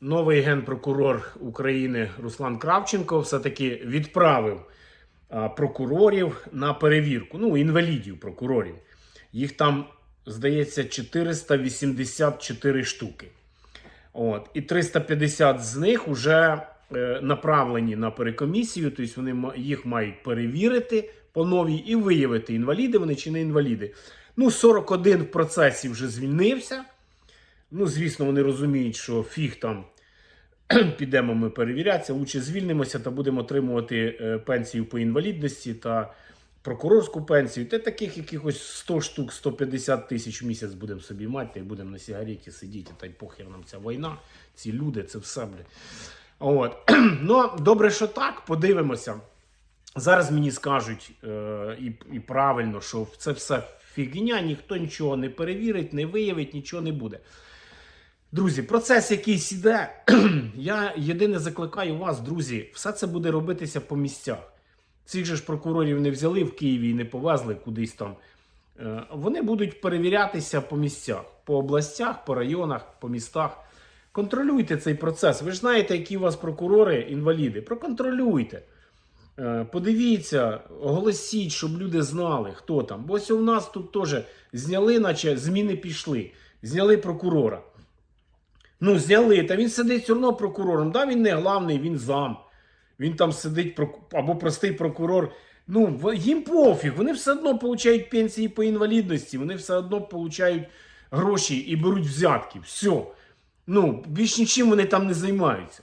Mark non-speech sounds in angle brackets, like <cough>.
новий генпрокурор України Руслан Кравченко все-таки відправив прокурорів на перевірку. Ну, інвалідів прокурорів. Їх там, здається, 484 штуки. От. І 350 з них вже е, направлені на перекомісію, тобто вони їх мають перевірити по новій і виявити, інваліди вони чи не інваліди. Ну, 41 в процесі вже звільнився. Ну, звісно, вони розуміють, що фіг там підемо ми перевірятися, лучше звільнимося та будемо отримувати е, пенсію по інвалідності та прокурорську пенсію. Та таких якихось 100 штук, 150 тисяч в місяць будемо собі мати, й будемо на сигареті сидіти, та й похер нам ця війна, ці люди, це все, бля. От. <clears throat> ну, добре, що так, подивимося. Зараз мені скажуть е, і, і правильно, що це все фігня, ніхто нічого не перевірить, не виявить, нічого не буде. Друзі, процес якийсь іде. <clears throat> Я єдине закликаю вас, друзі, все це буде робитися по місцях. Цих же ж прокурорів не взяли в Києві і не повезли кудись там. Е, Вони будуть перевірятися по місцях, по областях, по районах, по містах. Контролюйте цей процес. Ви ж знаєте, які у вас прокурори інваліди. Проконтролюйте. Е, Подивіться, оголосіть, щоб люди знали, хто там. Бо ось у нас тут теж зняли, наче зміни пішли. Зняли прокурора. Ну, зняли, та він сидить все одно прокурором. Да, він не главний, він зам. Він там сидить або простий прокурор. Ну, їм пофіг, вони все одно получають пенсії по інвалідності, вони все одно получають гроші і беруть взятки. Все. Ну, більш нічим вони там не займаються.